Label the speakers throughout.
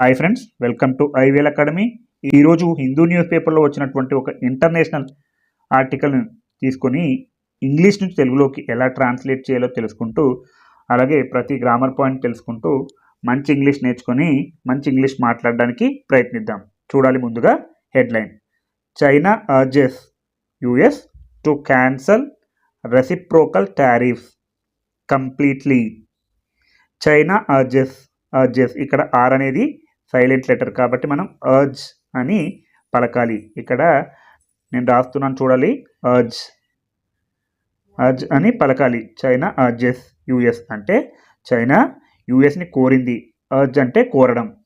Speaker 1: Hi friends welcome to I V L academy ఈరోజు Hindu news పేపర్లో వచ్చినటువంటి ఒక ఇంటర్నేషనల్ ఆర్టికల్ని తీసుకొని ఇంగ్లీష్ నుంచి తెలుగులోకి ఎలా ట్రాన్స్లేట్ చేయాలో తెలుసుకుంటూ అలాగే ప్రతి గ్రామర్ పాయింట్ తెలుసుకుంటూ మంచి ఇంగ్లీష్ నేర్చుకొని మంచి ఇంగ్లీష్ మాట్లాడడానికి ప్రయత్నిద్దాం. చూడాలి ముందుగా headline. China urges US to cancel reciprocal tariffs completely China urges urges ఇక్కడ ఆర్ అనేది సైలెంట్ లెటర్ కాబట్టి మనం అర్జ్ అని పలకాలి. ఇక్కడ నేను రాస్తున్నాను చూడాలి. అర్జ్ అర్జ్ అని పలకాలి. చైనా అర్జెస్ యుఎస్ అంటే చైనా యుఎస్ని కోరింది. అర్జ్ అంటే కోరడం.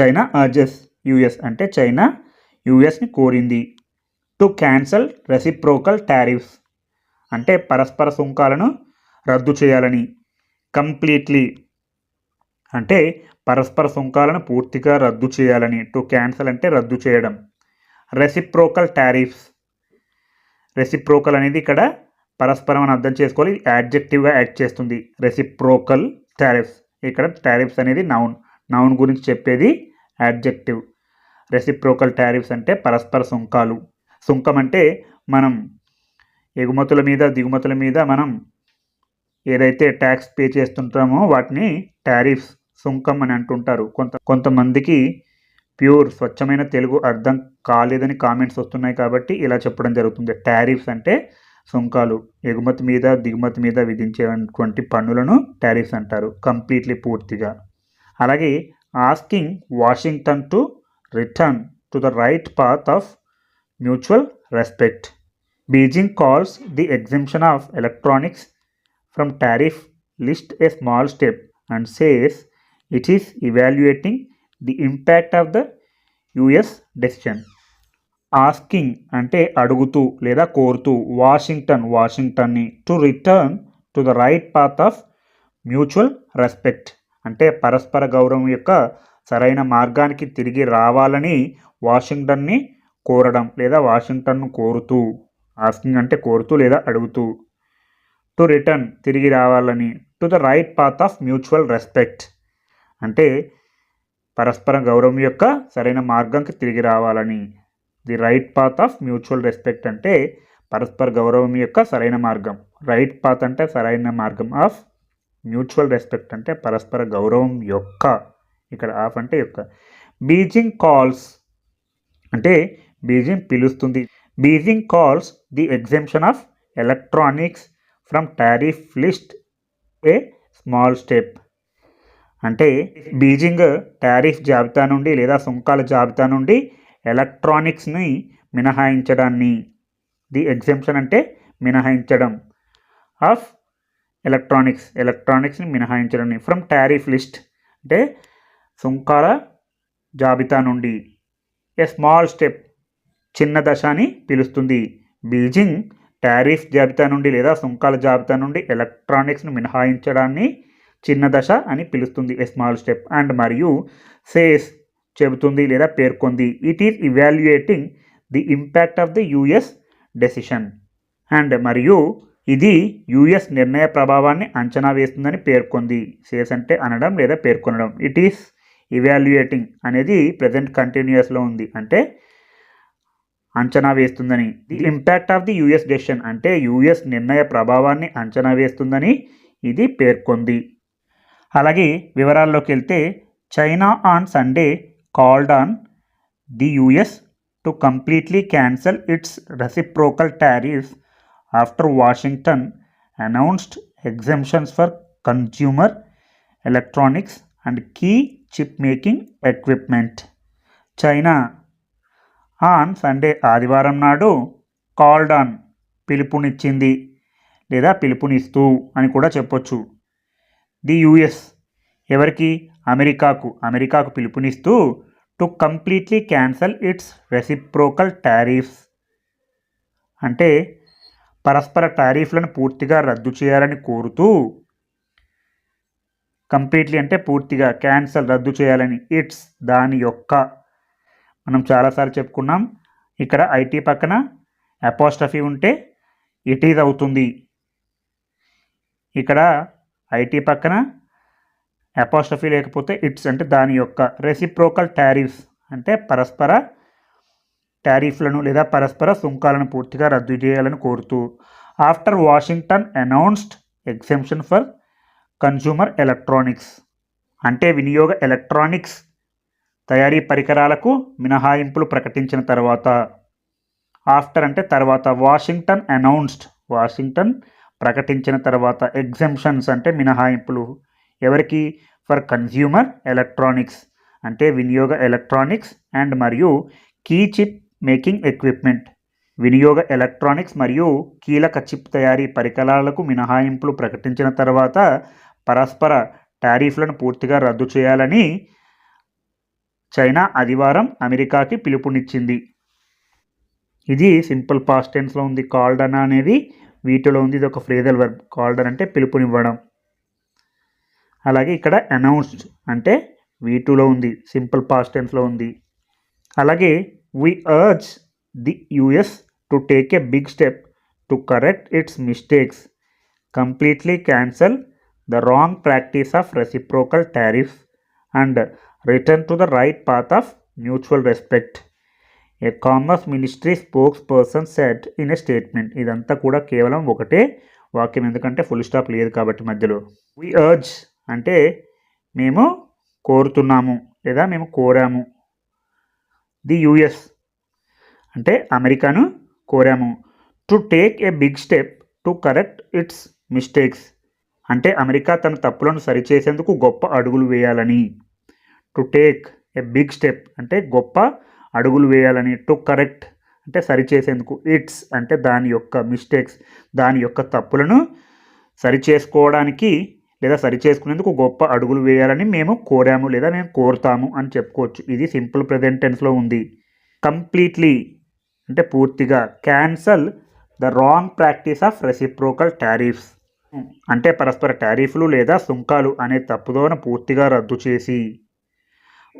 Speaker 1: చైనా అర్జెస్ యుఎస్ అంటే చైనా యుఎస్ని కోరింది. టు క్యాన్సల్ రెసిప్రోకల్ టారిఫ్స్ అంటే పరస్పర సుంకాలను రద్దు చేయాలని. కంప్లీట్లీ అంటే పరస్పర సుంకాలను పూర్తిగా రద్దు చేయాలని టు క్యాన్సల్ అంటే రద్దు చేయడం. Reciprocal tariffs. రెసిప్రోకల్ అనేది ఇక్కడ పరస్పరం అని అర్థం చేసుకోవాలి. యాడ్జెక్టివ్గా యాడ్ చేస్తుంది. Reciprocal tariffs. ఇక్కడ టారిఫ్స్ అనేది నౌన్ నౌన్ గురించి చెప్పేది యాడ్జెక్టివ్ రెసిప్రోకల్ టారిఫ్స్ అంటే పరస్పర సుంకాలు. సుంకం అంటే మనం ఎగుమతుల మీద దిగుమతుల మీద మనం ఏదైతే ట్యాక్స్ పే చేస్తుంటామో వాటిని టారిఫ్స్ సుంకం అని అంటుంటారు. కొంత కొంతమందికి ప్యూర్ స్వచ్ఛమైన తెలుగు అర్థం కాలేదని కామెంట్స్ వస్తున్నాయి కాబట్టి ఇలా చెప్పడం జరుగుతుంది. టారిఫ్స్ అంటే సుంకాలు. ఎగుమతి మీద దిగుమతి మీద విధించేటువంటి పన్నులను టారిఫ్స్ అంటారు. కంప్లీట్లీ పూర్తిగా. అలాగే asking Washington to return to the right path of mutual respect. Beijing calls the exhibition of electronics from tariff list a small step and says it is evaluating the impact of the US decision asking అంటే అడుగుతూ లేదా కోరుతూ Washington వాషింగ్టన్ని to return to the right path of mutual respect అంటే పరస్పర గౌరవం యొక్క సరైన మార్గానికి తిరిగి రావాలని వాషింగ్టన్ని కోరడం లేదా వాషింగ్టన్ను కోరుతూ ఆస్కింగ్ అంటే కోరుతూ లేదా అడుగుతూ టు రిటర్న్ తిరిగి రావాలని to the right path of mutual respect అంటే పరస్పర గౌరవం యొక్క సరైన మార్గంకి తిరిగి రావాలని. The right path of mutual respect అంటే పరస్పర గౌరవం యొక్క సరైన మార్గం. రైట్ పాత్ అంటే సరైన మార్గం ఆఫ్ మ్యూచువల్ రెస్పెక్ట్ అంటే పరస్పర గౌరవం యొక్క. ఇక్కడ ఆఫ్ అంటే యొక్క. బీజింగ్ కాల్స్ అంటే బీజింగ్ పిలుస్తుంది. Beijing calls the exemption of electronics from tariff list a small step. అంటే బీజింగ్ టారిఫ్ జాబితా నుండి లేదా సుంకాల జాబితా నుండి ఎలక్ట్రానిక్స్ని మినహాయించడాన్ని. ది ఎగ్జెంప్షన్ అంటే మినహాయించడం ఆఫ్ ఎలక్ట్రానిక్స్. ఎలక్ట్రానిక్స్ని మినహాయించడాన్ని. ఫ్రమ్ టారిఫ్ లిస్ట్ అంటే సుంకాల జాబితా నుండి. ఏ స్మాల్ స్టెప్ చిన్న దశ అని పిలుస్తుంది. బీజింగ్ టారిఫ్ జాబితా నుండి లేదా సుంకాల జాబితా నుండి ఎలక్ట్రానిక్స్ను మినహాయించడాన్ని చిన్న దశ అని పిలుస్తుంది. ఏ స్మాల్ స్టెప్ అండ్ మరియు సేస్ చెబుతుంది లేదా పేర్కొంది. It is evaluating the impact of the US decision and మరియు ఇది యుఎస్ నిర్ణయ ప్రభావాన్ని అంచనా వేస్తుందని పేర్కొంది. సేస్ అంటే అనడం లేదా పేర్కొనడం. ఇట్ ఈస్ ఇవాల్యుయేటింగ్ అనేది ప్రజెంట్ కంటిన్యూస్లో ఉంది. అంటే అంచనా వేస్తుందని. The impact of the US decision అంటే యుఎస్ నిర్ణయ ప్రభావాన్ని అంచనా వేస్తుందని ఇది పేర్కొంది. అలాగే వివరాల్లోకి వెళ్తే China on Sunday called on the US to completely cancel its reciprocal tariffs after Washington announced exemptions for consumer electronics and key chip making equipment. China on Sunday ఆదివారం నాడు కాల్డ్ ఆన్ పిలుపునిచ్చింది లేదా పిలుపునిస్తూ అని కూడా చెప్పొచ్చు. The US. ఎవరికి? అమెరికాకు. అమెరికాకు పిలుపునిస్తూ to completely cancel its reciprocal tariffs. అంటే పరస్పర టారిఫ్లను పూర్తిగా రద్దు చేయాలని కోరుతూ కంప్లీట్లీ అంటే పూర్తిగా క్యాన్సల్ రద్దు చేయాలని ఇట్స్ దాని యొక్క. మనం చాలాసార్లు చెప్పుకున్నాం ఇక్కడ ఐటీ పక్కన అపోస్టఫీ ఉంటే ఇట్ ఈజ్ అవుతుంది. ఇక్కడ ఐటీ పక్కన అపాస్ట్రఫీ లేకపోతే ఇట్స్ అంటే దాని యొక్క రెసిప్రోకల్ టారిఫ్స్ అంటే పరస్పర టారిఫ్లను లేదా పరస్పర సుంకాలను పూర్తిగా రద్దు చేయాలని కోరుతూ after Washington announced exemption for consumer electronics అంటే వినియోగ ఎలక్ట్రానిక్స్ తయారీ పరికరాలకు మినహాయింపులు ప్రకటించిన తర్వాత ఆఫ్టర్ అంటే తర్వాత వాషింగ్టన్ అనౌన్స్డ్ వాషింగ్టన్ ప్రకటించిన తర్వాత ఎగ్జెంప్షన్స్ అంటే మినహాయింపులు. ఎవరికి? ఫర్ కన్జ్యూమర్ ఎలక్ట్రానిక్స్ అంటే వినియోగ ఎలక్ట్రానిక్స్ అండ్ మరియు కీ చిప్ మేకింగ్ ఎక్విప్మెంట్ వినియోగ ఎలక్ట్రానిక్స్ మరియు కీలక చిప్ తయారీ పరికరాలకు మినహాయింపులు ప్రకటించిన తర్వాత పరస్పర టారిఫ్లను పూర్తిగా రద్దు చేయాలని చైనా ఆదివారం అమెరికాకి పిలుపునిచ్చింది. ఇది సింపుల్ పాస్ట్ టెన్స్లో ఉంది. కాల్డన్ అనేది వీటిలో ఉంది ఇది ఒక ఫ్రేజల్ వర్బ్ కాల్డర్ అంటే పిలుపునివ్వడం. అలాగే ఇక్కడ అనౌన్స్డ్ అంటే వీటిలో ఉంది సింపుల్ పాస్ట్ టెన్స్లో ఉంది. అలాగే we urge the US to take a big step to correct its mistakes completely cancel the wrong practice of reciprocal tariff and return to the right path of mutual respect a commerce ministry spokesperson said in a statement ఇదంతా కూడా కేవలం ఒకటే వాక్యం. ఎందుకంటే full stop లేదు కాబట్టి మధ్యలో. వి urge అంటే మేము కోరుతున్నాము లేదా మేము కోరాము. ది యుఎస్ అంటే అమెరికాను కోరాము. To take a big step to correct its mistakes అంటే అమెరికా తన తప్పులను సరిచేసేందుకు గొప్ప అడుగులు వేయాలని. To take a big step అంటే గొప్ప అడుగులు వేయాలని టు కరెక్ట్ అంటే సరిచేసేందుకు ఇట్స్ అంటే దాని యొక్క మిస్టేక్స్ దాని యొక్క తప్పులను సరిచేసుకోవడానికి లేదా సరిచేసుకునేందుకు గొప్ప అడుగులు వేయాలని మేము కోరాము లేదా మేము కోరుతాము అని చెప్పుకోవచ్చు. ఇది సింపుల్ ప్రజెంట్ టెన్స్లో ఉంది. కంప్లీట్లీ అంటే పూర్తిగా cancel the wrong practice of reciprocal tariffs అంటే పరస్పర టారిఫ్లు లేదా సుంకాలు అనే తప్పుదోన పూర్తిగా రద్దు చేసి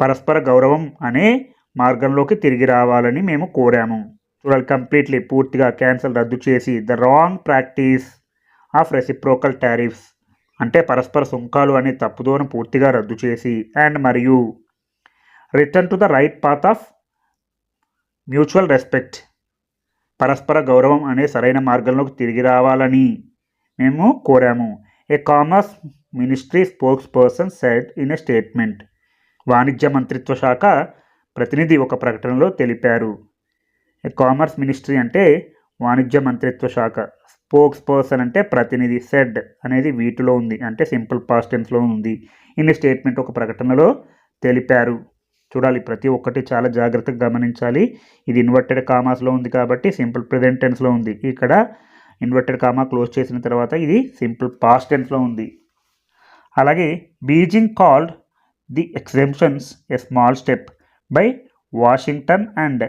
Speaker 1: పరస్పర గౌరవం అనే మార్గంలోకి తిరిగి రావాలని మేము కోరాము. చూడాలి కంప్లీట్లీ పూర్తిగా క్యాన్సల్ రద్దు చేసి the wrong practice of reciprocal tariffs అంటే పరస్పర సుంకాలు అనే తప్పుదోను పూర్తిగా రద్దు చేసి అండ్ మరియు return to the right path of mutual respect పరస్పర గౌరవం అనే సరైన మార్గంలోకి తిరిగి రావాలని మేము కోరాము. A commerce ministry spokesperson said in a statement వాణిజ్య మంత్రిత్వ శాఖ ప్రతినిధి ఒక ప్రకటనలో తెలిపారు. కామర్స్ మినిస్ట్రీ అంటే వాణిజ్య మంత్రిత్వ శాఖ. స్పోక్స్ పర్సన్ అంటే ప్రతినిధి సెడ్ అనేది వీటిలో ఉంది. అంటే సింపుల్ పాస్టెన్స్లో ఉంది. ఇన్ని స్టేట్మెంట్ ఒక ప్రకటనలో తెలిపారు. చూడాలి ప్రతి ఒక్కటి చాలా జాగ్రత్తగా గమనించాలి. ఇది ఇన్వర్టెడ్ కామాస్లో ఉంది కాబట్టి సింపుల్ ప్రెజెంట్ టెన్స్లో ఉంది. ఇక్కడ ఇన్వర్టెడ్ కామా క్లోజ్ చేసిన తర్వాత ఇది సింపుల్ పాస్ట్ టెన్స్లో ఉంది. అలాగే Beijing called the exemptions a small step. By Washington and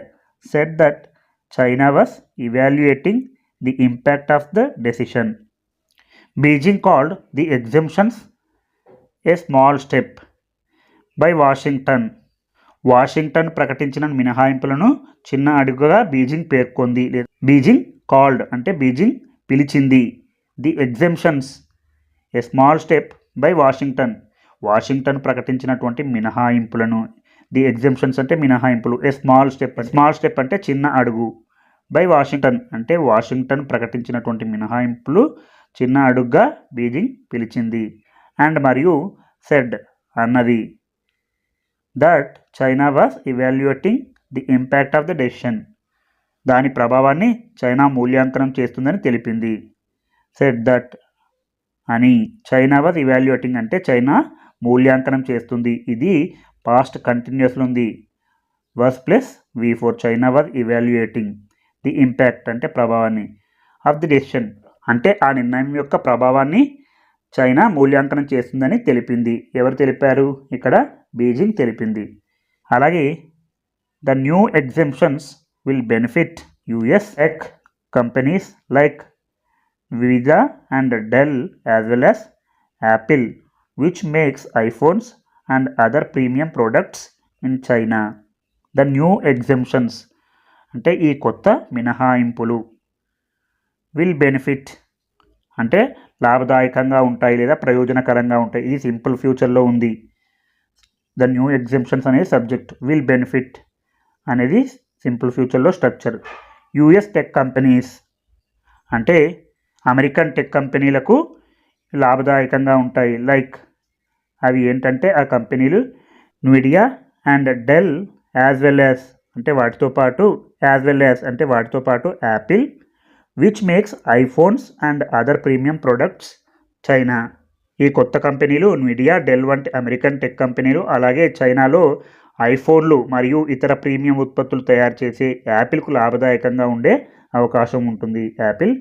Speaker 1: said that China was evaluating the impact of the decision Beijing called the exemptions a small step by Washington Washington ప్రకటించిన మినహాయింపులను చిన్న అడుగుగా Beijing పేర్కొంది. Beijing called అంటే Beijing పిలిచింది. The exemptions a small step by Washington Washington ప్రకటించినటువంటి మినహాయింపులను the exhibitions అంటే మినహాయింపులు. A small step small step అంటే చిన్న అడుగు. బై వాషింగ్టన్ అంటే వాషింగ్టన్ ప్రకటించినటువంటి మినహాయింపులు చిన్న అడుగుగా బీజింగ్ పిలిచింది. అండ్ మరియు సెడ్ అన్నది. That China was evaluating the impact of the decision. దాని ప్రభావాన్ని చైనా మూల్యాంకనం చేస్తుందని తెలిపింది. సెడ్ దట్ అని. చైనా వాజ్ ఇవాల్యుయేటింగ్ అంటే చైనా మూల్యాంకనం చేస్తుంది. ఇది పాస్ట్ కంటిన్యూస్లో ఉంది. Was plus V four China was evaluating the impact అంటే ప్రభావాన్ని ఆఫ్ ది డెసిషన్ అంటే ఆ నిర్ణయం యొక్క ప్రభావాన్ని చైనా మూల్యాంకనం చేస్తుందని తెలిపింది. ఎవరు తెలిపారు? ఇక్కడ బీజింగ్ తెలిపింది. అలాగే the new exemptions will benefit US ఎక్ companies like Visa and Dell as well as Apple which makes iPhones and other premium products in China. The new exemptions. అంటే ఈ కొత్త మినహాయింపులు. Will benefit. అంటే లాభదాయకంగా ఉంటాయి లేదా ప్రయోజనకరంగా ఉంటాయి. ఇది సింపుల్ ఫ్యూచర్లో ఉంది. ద న్యూ ఎగ్జిబిషన్స్ అనేది సబ్జెక్ట్ విల్ బెనిఫిట్ అనేది సింపుల్ ఫ్యూచర్లో స్ట్రక్చర్. US tech companies. అంటే అమెరికన్ టెక్ కంపెనీలకు లాభదాయకంగా ఉంటాయి. లైక్ అవి ఏంటంటే ఆ కంపెనీలు Nvidia and Dell as well as అంటే వాటితో పాటు యాజ్ వెల్ యాజ్ అంటే వాటితో పాటు Apple which makes iPhones and other premium products China ఈ కొత్త కంపెనీలు మీడియా డెల్ వంటి అమెరికన్ టెక్ కంపెనీలు అలాగే చైనాలో ఐఫోన్లు మరియు ఇతర ప్రీమియం ఉత్పత్తులు తయారు చేసే యాపిల్కు లాభదాయకంగా ఉండే అవకాశం ఉంటుంది Apple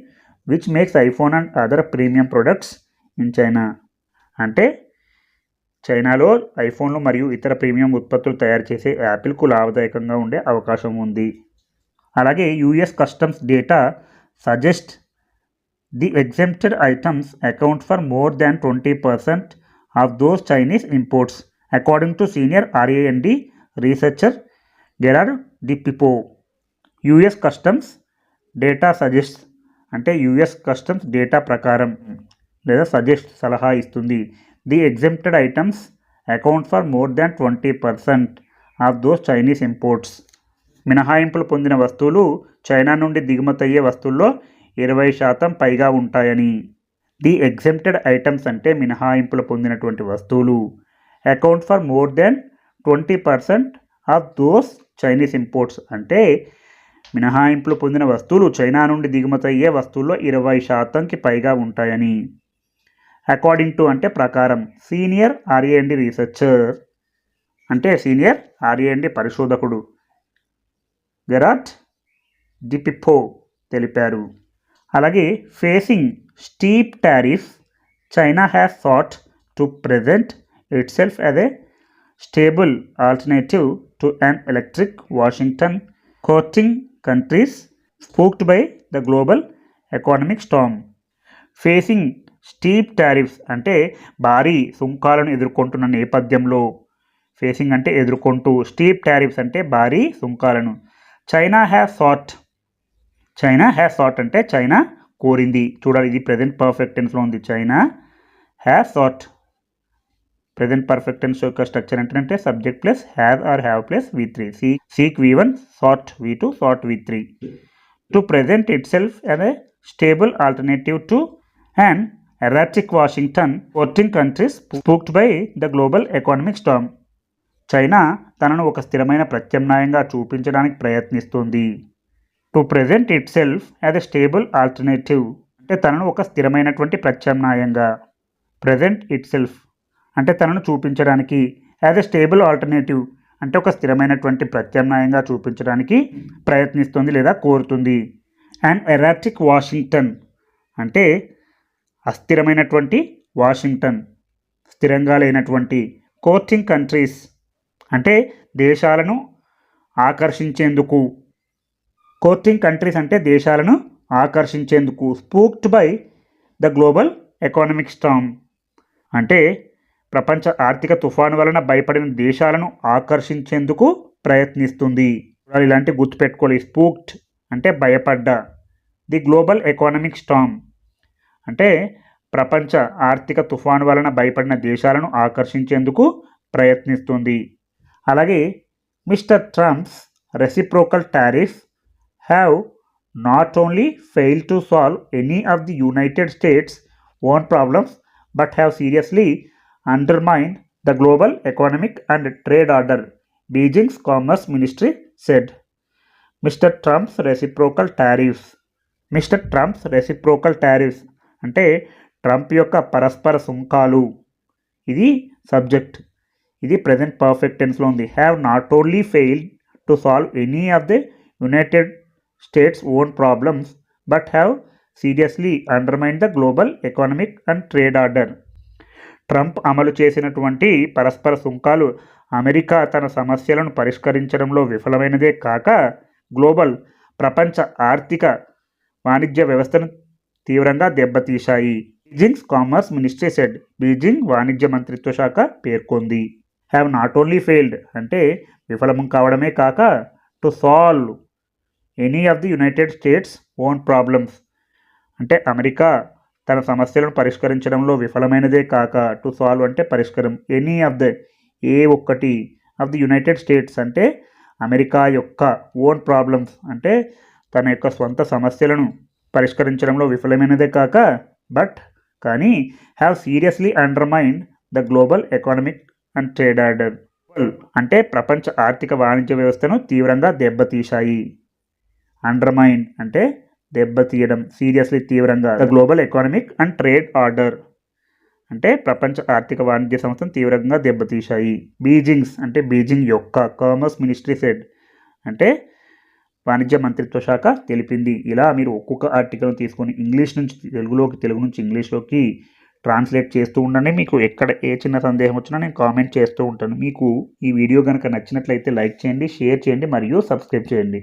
Speaker 1: which makes iPhone and other premium products in China అంటే చైనాలో ఐఫోన్లు మరియు ఇతర ప్రీమియం ఉత్పత్తులు తయారు చేసే యాపిల్కు లాభదాయకంగా ఉండే అవకాశం ఉంది. అలాగే US customs data suggest the exempted items account for more than twenty percent of those Chinese imports according to senior R A N D researcher Gerar DiPippo. US customs data suggest అంటే US customs data ప్రకారం లేదా suggest సలహా ఇస్తుంది. The exempted items account for more than twenty percent of those Chinese imports. మినహాయింపులు పొందిన వస్తువులు China నుండి దిగుమతి అయ్యే వస్తువుల్లో ఇరవై శాతం పైగా ఉంటాయని. ది ఎగ్జెంప్టెడ్ ఐటమ్స్ అంటే మినహాయింపులు పొందినటువంటి వస్తువులు. Account for more than twenty percent of those Chinese imports అంటే మినహాయింపులు పొందిన వస్తువులు చైనా నుండి దిగుమతి అయ్యే వస్తువుల్లో ఇరవై శాతంకి పైగా ఉంటాయని. అకార్డింగ్ టు అంటే ప్రకారం. Senior R A N D researcher అంటే senior R A N D పరిశోధకుడు. గెరాట్ డిపిపో తెలిపారు. అలాగే facing steep tariff China has sought to present itself as a stable alternative to an erratic Washington courting countries spooked by the global economic storm facing steep tariffs అంటే భారీ సుంకాలను ఎదుర్కొంటున్న నేపథ్యంలో facing అంటే ఎదుర్కొంటూ steep tariffs అంటే భారీ సుంకాలను. China has sought. China has sought అంటే China కోరింది. చూడాలి ఇది ప్రజెంట్ పర్ఫెక్ట్ టెన్స్లో ఉంది. China has sought. Present perfect tense యొక్క స్ట్రక్చర్ ఏంటంటే subject plus have or have plus V three. See seek V one sought V two sought V three. To present itself as stable alternative to and erratic Washington fourteen countries spooked by the global economic storm China తనను ఒక స్థిరమైన ప్రత్యామ్నాయంగా చూపించడానికి ప్రయత్నిస్తుంది. To present itself as a stable alternative అంటే తనను ఒక స్థిరమైనటువంటి ప్రత్యామ్నాయంగా. ప్రెజెంట్ ఇట్ సెల్ఫ్ అంటే తనను చూపించడానికి. యాజ్ ఎ స్టేబుల్ ఆల్టర్నేటివ్ అంటే ఒక స్థిరమైనటువంటి ప్రత్యామ్నాయంగా చూపించడానికి ప్రయత్నిస్తుంది లేదా కోరుతుంది. అండ్ ఎరాటిక్ వాషింగ్టన్ అంటే అస్థిరమైనటువంటి వాషింగ్టన్ స్థిరంగా లేనటువంటి కోర్టింగ్ కంట్రీస్ అంటే దేశాలను ఆకర్షించేందుకు కోర్టింగ్ కంట్రీస్ అంటే దేశాలను ఆకర్షించేందుకు spooked by the global economic storm. అంటే ప్రపంచ ఆర్థిక తుఫాను వలన భయపడిన దేశాలను ఆకర్షించేందుకు ప్రయత్నిస్తుంది. ఇలాంటి గుర్తుపెట్టుకోవాలి. స్పూక్డ్ అంటే భయపడ్డ. The global economic storm. అంటే ప్రపంచ ఆర్థిక తుఫాను వలన భయపడిన దేశాలను ఆకర్షించేందుకు ప్రయత్నిస్తుంది. అలాగే mister Trump's reciprocal tariff have not only fail to solve any of the United States own problems but have seriously undermine the global economic and trade order Beijing's commerce ministry said. Mister Trump's reciprocal tariffs mister Trump's reciprocal tariffs అంటే Trump యొక్క పరస్పర సుంకాలు. ఇది subject. ఇది present perfect టెన్స్లో ఉంది. Have not only fail to solve any of the United States own problems but have seriously undermine the global economic and trade order. Trump అమలు చేసినటువంటి పరస్పర సుంకాలు అమెరికా తన సమస్యలను పరిష్కరించడంలో విఫలమైనదే కాక గ్లోబల్ ప్రపంచ ఆర్థిక వాణిజ్య వ్యవస్థను తీవ్రంగా దెబ్బతీశాయి. Beijing's commerce ministry said Beijing వాణిజ్య మంత్రిత్వ శాఖ పేర్కొంది. హ్యావ్ నాట్ ఓన్లీ ఫెయిల్డ్ అంటే విఫలం కావడమే కాక to solve any of the United States own problems అంటే అమెరికా తన సమస్యలను పరిష్కరించడంలో విఫలమైనదే కాక టు సాల్వ్ అంటే పరిష్కారం. ఎనీ ఆఫ్ ద ఏ ఒక్కటి ఆఫ్ ది యునైటెడ్ స్టేట్స్ అంటే అమెరికా యొక్క ఓన్ ప్రాబ్లమ్స్ అంటే తన యొక్క స్వంత సమస్యలను పరిష్కరించడంలో విఫలమైనదే కాక బట్ కానీ have seriously undermined the global economic and trade order అంటే ప్రపంచ ఆర్థిక వాణిజ్య వ్యవస్థను తీవ్రంగా దెబ్బతీశాయి. అండర్మైన్ అంటే దెబ్బతీయడం సీరియస్లీ తీవ్రంగా. The global economic and trade order అంటే ప్రపంచ ఆర్థిక వాణిజ్య సంస్థను తీవ్రంగా దెబ్బతీశాయి. బీజింగ్స్ అంటే బీజింగ్ యొక్క కామర్స్ మినిస్ట్రీ సెడ్ అంటే వాణిజ్య మంత్రిత్వ శాఖ తెలిపింది. ఇలా మీరు ఒక్కొక్క ఆర్టికల్ తీసుకొని ఇంగ్లీష్ నుంచి తెలుగులోకి తెలుగు నుంచి ఇంగ్లీష్లోకి ట్రాన్స్లేట్ చేస్తూ ఉండండి. మీకు ఎక్కడ ఏ చిన్న సందేహం వచ్చినా నేను కామెంట్ చేస్తూ ఉంటాను. మీకు ఈ వీడియో కనుక నచ్చినట్లయితే లైక్ చేయండి షేర్ చేయండి మరియు సబ్స్క్రైబ్ చేయండి.